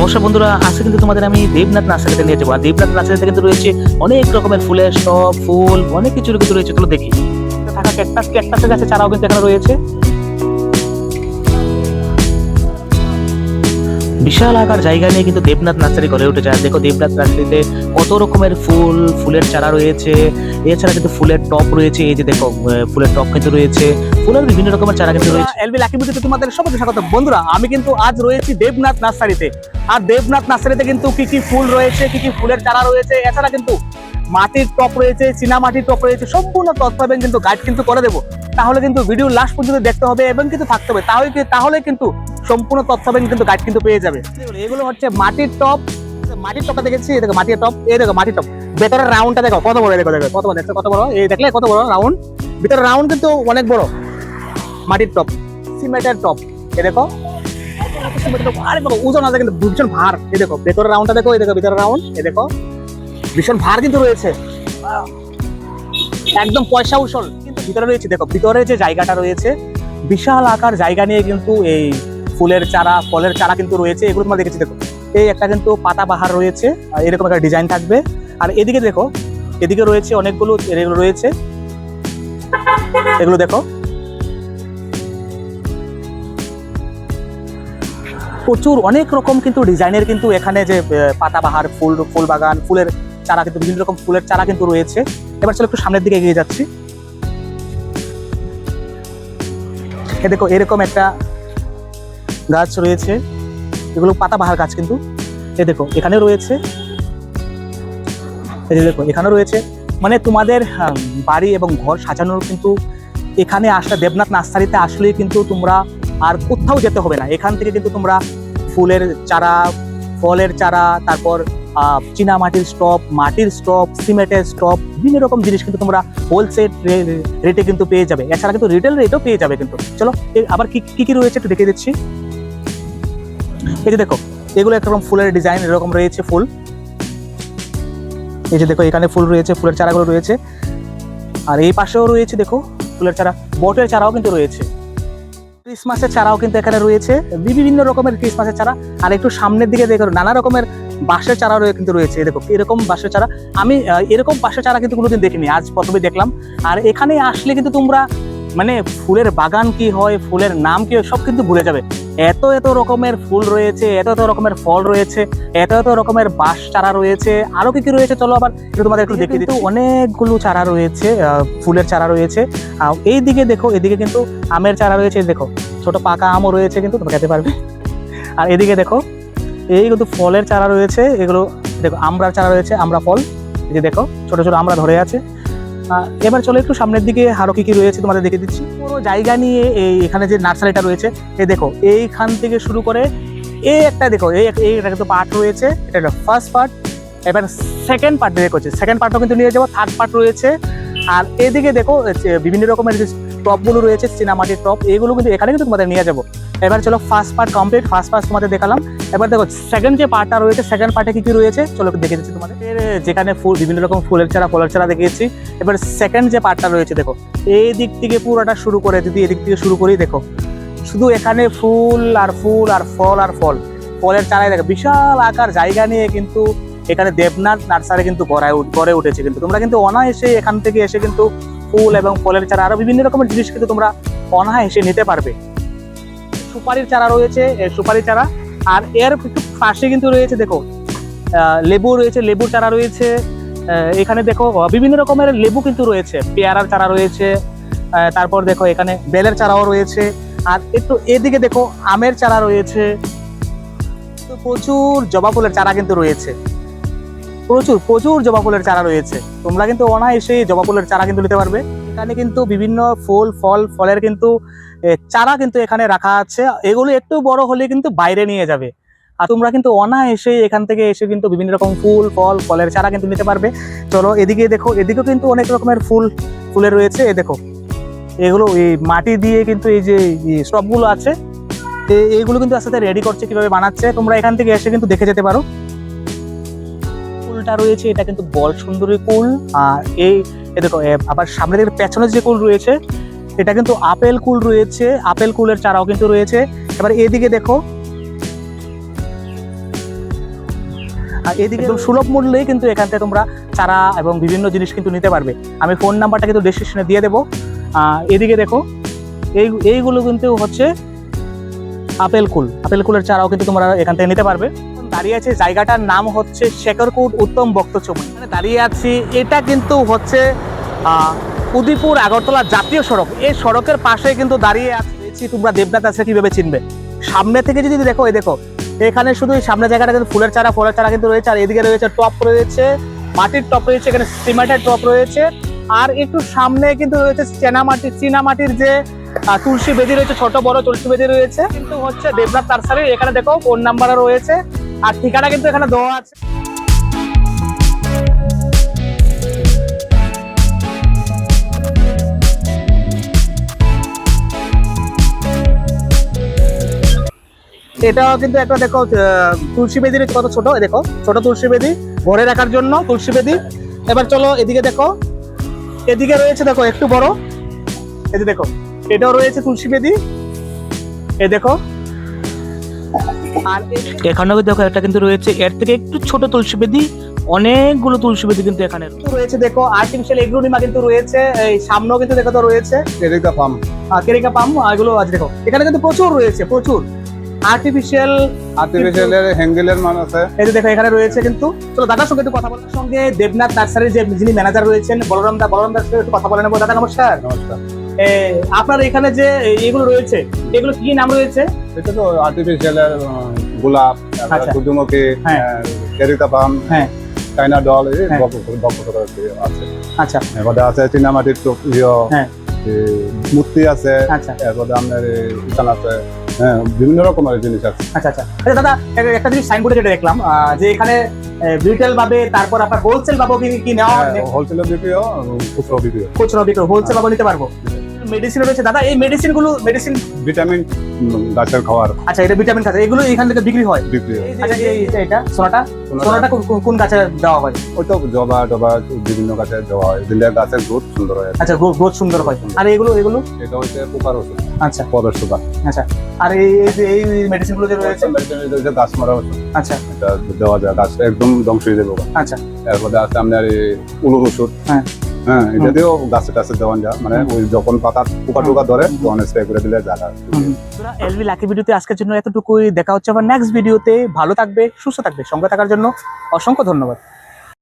নমস্কার বন্ধুরা আজকে কিন্তু তোমাদের আমি দেবনাথ নার্সারিতে নিয়ে যাব। আর দেবনাথ নার্সারিতে কিন্তু রয়েছে অনেক রকমের ফুলের স্টক ফুল অনেক কিছু কিছু রয়েছে চলো দেখি। থাকা ক্যাকটাস ক্যাকটাসের গাছে চারাও কিন্তু এখানে রয়েছে। বিশাল আকার জায়গা নিয়ে কিন্তু দেবনাথ নার্সারি গড়ে উঠেছে। আর দেখো দেবনাথ নার্সারিতে কত রকমের ফুল ফুলের চারা রয়েছে। এছাড়া কিন্তু ফুলের টপ রয়েছে এই যে দেখো ফুলের টপ কিন্তু রয়েছে। ফুলের বিভিন্ন রকমের চারা কিন্তু রয়েছে। এলবি লাকি বিউটিতে তোমাদের সবাইকে স্বাগত। বন্ধুরা আমি কিন্তু আজ রয়েছি দেবনাথ নার্সারিতে। আর দেবনাথ নার্সারিতে কিন্তু কি কি ফুল রয়েছে, কি কি ফুলের চারা রয়েছে, এছাড়া কিন্তু মাটির টপ রয়েছে, চীনা মাটির টপ রয়েছে, সম্পূর্ণ তথ্য এবং কিন্তু গাইড কিন্তু করে দেবো। তাহলে কিন্তু ভিডিও লাস্ট পর্যন্ত দেখতে হবে এবং কিন্তু থাকতে হবে। তাহলে তাহলে কিন্তু সম্পূর্ণ তথ্য এবং কিন্তু গাইড কিন্তু পেয়ে যাবে। এগুলো হচ্ছে মাটির টপ, মাটির টপটা দেখেছি দেখো মাটির টপ, এই দেখো মাটির টপ। ভেতরের রাউন্ডটা দেখো, কত বড় দেখো দেখো, কত বড়, দেখছ, কত বড়? এই দেখলে কত বড় রাউন্ড ভিতরের রাউন্ড কিন্তু অনেক বড়। মাটির টপ, সিমেন্টের টপ এ দেখো। ওজন আছে কিন্তু ভীষণ ভার এ দেখো ভেতরের রাউন্ডটা দেখো এই দেখো ভিতরের রাউন্ড এ দেখো ভীষণ ভার কিন্তু রয়েছে একদম পয়সা উসল কিন্তু ভিতরে রয়েছে দেখো ভিতরে যে জায়গাটা রয়েছে বিশাল আকার জায়গা নিয়ে কিন্তু এই ফুলের চারা ফলের চারা কিন্তু রয়েছে এগুলো তোমরা দেখেছি দেখো এই একটা কিন্তু পাতা বাহার রয়েছে এরকম একটা ডিজাইন থাকবে আর এদিকে দেখো এদিকে রয়েছে অনেকগুলো রয়েছে এগুলো দেখো প্রচুর, অনেক রকম কিন্তু ডিজাইনের কিন্তু এখানে যে পাতাবাহার, ফুল ফুল বাগান ফুলের চারা কিন্তু, বিভিন্ন রকম ফুলের চারা কিন্তু রয়েছে। এবার চলো একটু সামনের দিকে এগিয়ে যাচ্ছি। এ দেখো, এরকম একটা গাছ রয়েছে। এগুলো পাতাবাহার গাছ কিন্তু। এ দেখো, এখানে রয়েছে। দেখো এখানে রয়েছে। মানে তোমাদের বাড়ি এবং ঘর সাজানোর কিন্তু এখানে আসলে দেবনাথ নার্সারিতে আসলেই কিন্তু তোমরা আর কোথাও যেতে হবে না। এখান থেকে কিন্তু তোমরা ফুলের চারা, ফলের চারা, তারপর চীনা মাটির স্টপ মাটির স্টপ, সিমেন্টের স্টপ, বিভিন্ন রকম জিনিস কিন্তু তোমরা হোলসেল রেটে কিন্তু পেয়ে যাবে। এছাড়া কিন্তু রিটেল রেটও পেয়ে যাবে কিন্তু। চলো আবার কি কি কি রয়েছে একটু দেখে দিচ্ছি। এই যে দেখো, এগুলো একরকম ফুলের ডিজাইন এরকম রয়েছে ফুল। এই যে দেখো, এখানে ফুল রয়েছে, ফুলের চারাগুলো রয়েছে। আর এই পাশেও রয়েছে, দেখো, ফুলের চারা। বটের চারাও কিন্তু রয়েছে। ক্রিসমাসের চারাও কিন্তু এখানে রয়েছে। বিভিন্ন রকমের ক্রিসমাসের চারা। আর একটু সামনের দিকে দেখো নানা রকমের বাঁশের চারা কিন্তু রয়েছে। দেখো এরকম বাঁশের চারা। আমি এরকম বাঁশের চারা কিন্তু কোনোদিন দেখিনি আজ প্রথমে দেখলাম। আর এখানে আসলে কিন্তু তোমরা মানে ফুলের বাগান কি হয় ফুলের নাম কি হয় সব কিন্তু ভুলে যাবে। এত এত রকমের ফুল রয়েছে এত এত রকমের ফল রয়েছে এত এত রকমের বাঁশ চারা রয়েছে। আরও কি কি রয়েছে চলো আবার তোমাদের একটু দেখে দিচ্ছি অনেকগুলো চারা রয়েছে আহ, ফুলের চারা রয়েছে। এই দিকে দেখো এদিকে কিন্তু আমের চারা রয়েছে দেখো। ছোট পাকা আমও রয়েছে কিন্তু তোমরা খেতে পারবে। আর এদিকে দেখো, এই কিন্তু ফলের চারা রয়েছে, এগুলো দেখো, আমড়ার চারা রয়েছে আমরা ফল। এই যে দেখো, ছোট ছোট আমরা ধরে আছে। এবার চলো একটু সামনের দিকে, আরও কি কি রয়েছে তোমাদের দেখে দিচ্ছি। পুরো জায়গা নিয়ে এই এখানে যে নার্সারিটা রয়েছে, এই দেখো, এইখান থেকে শুরু করে এই একটা দেখো, এই একটা কিন্তু পার্ট রয়েছে, এটা একটা ফার্স্ট পার্ট এবার সেকেন্ড পার্ট দেখো সেকেন্ড পার্টও কিন্তু নিয়ে যাব থার্ড পার্ট রয়েছে। আর এদিকে দেখো বিভিন্ন রকমের টপগুলো রয়েছে চীনামাটির টপ এগুলো কিন্তু এখানে কিন্তু তোমাদের নিয়ে যাব। এবার চলো first part complete first part তোমাদের দেখালাম। এবার দেখো সেকেন্ড যে পার্টটা রয়েছে সেকেন্ড পার্টে কি কি রয়েছে, চলো দেখে দিচ্ছি তোমাদের। যেখানে ফুল, বিভিন্ন রকম ফুলের চারা, ফলের চারা দেখিয়েছি। এবার সেকেন্ড যে পার্টটা রয়েছে, দেখো, এই দিক থেকে পুরোটা শুরু করে, যদি এদিক থেকে শুরু করি, দেখো, শুধু এখানে ফুল আর ফুল আর ফল আর ফল। ফলের চারাই দেখো, বিশাল আকার, জায়গা নিয়ে কিন্তু এখানে দেবনাথ নার্সারি কিন্তু গড়ায় গড়ে উঠেছে কিন্তু। তোমরা কিন্তু অনায়াসে এখান থেকে এসে কিন্তু ফুল এবং ফলের চারা আরও বিভিন্ন রকমের জিনিস কিন্তু তোমরা অনায়াসে নিতে পারবে। সুপারির চারা রয়েছে এ, সুপারির চারা। আর এর একটু পাশে কিন্তু রয়েছে দেখো লেবু রয়েছে লেবুর চারা রয়েছে। এখানে দেখো বিভিন্ন রকমের লেবু কিন্তু রয়েছে। পেয়ারার চারা রয়েছে তারপর দেখো এখানে বেলের চারাও রয়েছে। আর একটু এদিকে দেখো আমের চারা রয়েছে। প্রচুর জবা ফুলের চারা কিন্তু রয়েছে। প্রচুর প্রচুর জবা ফুলের চারা রয়েছে। তোমরা কিন্তু অনায়াসে জবা ফুলের চারা কিন্তু নিতে পারবে। এখানে কিন্তু বিভিন্ন ফুল, ফল, ফলের কিন্তু চারা কিন্তু এখানে রাখা আছে। এগুলো একটু বড় হলে কিন্তু বাইরে নিয়ে যাবে। আর তোমরা কিন্তু অনায়াসে এখান থেকে এসে কিন্তু বিভিন্ন রকম ফুল, ফল, ফলের চারা কিন্তু নিতে পারবে। চলো এদিকে দেখো, এদিকেও কিন্তু অনেক রকমের ফুল ফুলের রয়েছে। এ দেখো, এগুলো এই মাটি দিয়ে কিন্তু এই যে স্টপগুলো আছে। এইগুলো কিন্তু আস্তে রেডি করছে কীভাবে বানাচ্ছে। তোমরা এখান থেকে এসে কিন্তু দেখে যেতে পারো। কুলটা রয়েছে এটা কিন্তু বল সুন্দরী কুল। আর এই দেখো আবার সামনে দিকে পেছনে যে কুল রয়েছে এটা কিন্তু আপেল কুল রয়েছে আপেল কুলের চারাও কিন্তু রয়েছে। এবার এদিকে দেখো আর এদিকে একদম সুলভ মূল্যেই কিন্তু এখান থেকে তোমরা চারা এবং বিভিন্ন জিনিস কিন্তু নিতে পারবে। আমি ফোন নাম্বারটা কিন্তু ডিসক্রিপশনে দিয়ে দেবো। আহ, এদিকে দেখো এই এইগুলো কিন্তু হচ্ছে আপেল কুল। আপেল কুলের চারাও কিন্তু তোমরা এখান থেকে নিতে পারবে। দাঁড়িয়ে আছে। জায়গাটার নাম হচ্ছে শেখরকুট উত্তম বক্তচমন এখানে দাঁড়িয়ে আছি, এটা কিন্তু হচ্ছে উদিপুর আগরতলা জাতীয় সড়ক। এই সড়কের পাশে কিন্তু দাঁড়িয়ে আছি। তোমরা দেবনাথ আছে কীভাবে চিনবে। সামনে থেকে যদি দেখো, এই দেখো, এখানে শুধু এই সামনে জায়গাটা কিন্তু ফুলের চারা, ফলের চারা কিন্তু রয়েছে, আর এদিকে রয়েছে টপ রয়েছে, মাটির টপ রয়েছে, এখানে সিমেন্টের টপ রয়েছে, আর একটু সামনে কিন্তু রয়েছে চেনা মাটির চীনা মাটির যে তুলসী বেদি রয়েছে, ছোট বড় তুলসী বেদি রয়েছে, কিন্তু হচ্ছে দেবনাথ নার্সারি এখানে দেখো, ফোন নাম্বারও রয়েছে। আর ঠিকানা কিন্তু এখানে দেওয়া আছে। এটাও কিন্তু একটা দেখো তুলসী বেদি কত ছোট দেখো, ছোট তুলসী বেদি ঘরে রাখার জন্য তুলসী বেদি। এবার চলো এদিকে দেখো, এদিকে রয়েছে দেখো, একটু বড়। এই দেখো, এটাও রয়েছে তুলসী বেদি। এই দেখো এখানেও দেখো একটা কিন্তু রয়েছে। এর থেকে একটু ছোট তুলসী বেদি অনেকগুলো তুলসী বেদি কিন্তু এখানে রয়েছে। দেখো আর্টিফিশিয়াল এগ্রোনিমা কিন্তু রয়েছে। এই সামনেও কিন্তু দেখো তো রয়েছে। এরিকা ফার্ম কেরিকা পাম এগুলো আছে দেখো। এখানে কিন্তু প্রচুর রয়েছে প্রচুর। আর্টিফিশিয়াল আর্টিফিশিয়ালের হ্যাঙ্গেলের মান আছে। এই যে দেখো এখানে রয়েছে কিন্তু। চলো দাদার সঙ্গে একটু কথা বলার সঙ্গে দেবনাথ নার্সারির যে যিনি ম্যানেজার রয়েছেন বলরাম দা বলরাম দার সঙ্গে একটু কথা বলে নেব। দাদা নমস্কার। নমস্কার। আপনার এখানে যে এগুলো রয়েছে এগুলো কি নাম রয়েছে এটা তো আর্টিফিশিয়ালের গোলাপ আচ্ছা। সূর্যমুখী হ্যাঁ। ফার্ম হ্যাঁ। চাইনা ডল হ্যাঁ। আছে আচ্ছা আছে চীনামাটির ইয়ে হ্যাঁ। মূর্তি আছে আচ্ছা এরপরে আপনার ইসান আছে হ্যাঁ বিভিন্ন রকমের জিনিস আছে আচ্ছা আচ্ছা আচ্ছা দাদা একটা জিনিস সাইনবোর্ডে যেটা দেখলাম যে এখানে রিটেল ভাবে তারপর আপনার হোলসেল ভাবে কি নেওয়া হোলসেল বিক্রি খুচরো বিক্রি খুচরো বিক্রি হোলসেল ভাবে নিতে পারব? মেডিসিন রয়েছে। দাদা এই মেডিসিনগুলো মেডিসিন ভিটামিন গাছের খাওয়ার। আচ্ছা এটা ভিটামিন খাচ্ছে। এগুলো এখান থেকে বিক্রি হয়? বিক্রি হয়। আচ্ছা এই যে এটা সোনাটা? সোনাটা। কোন- গাছে দেওয়া হয়? ওই তো জবা টবা বিভিন্ন গাছে দেওয়া হয়। দিলে গাছের গ্রোথ সুন্দর হয়। আচ্ছা গ্রোথ সুন্দর হয়। আর এগুলো এগুলো? এটা হচ্ছে পোকার ওষুধ। আচ্ছা। পদের সুপার আচ্ছা। আর এই এই যে এই মেডিসিনগুলো যে রয়েছে? গাছ মারা ওষুধ। আচ্ছা। এটা দেওয়া যায়। গাছ একদম ধ্বংস হয়ে যাবে আচ্ছা। এরপরে আছে আপনার উলুর ওষুধ। হ্যাঁ। হ্যাঁ এটা দিয়েও গাছে টাছে দেওয়া যা মানে ওই যখন পাতা পোকা টোকা ধরে তখন স্প্রে করে দিলে জায়গা এলবি লাকি ভিডিওতে আজকের জন্য এতটুকুই। দেখা হচ্ছে আবার নেক্সট ভিডিওতে ভালো থাকবে সুস্থ থাকবে। সঙ্গে থাকার জন্য অসংখ্য ধন্যবাদ।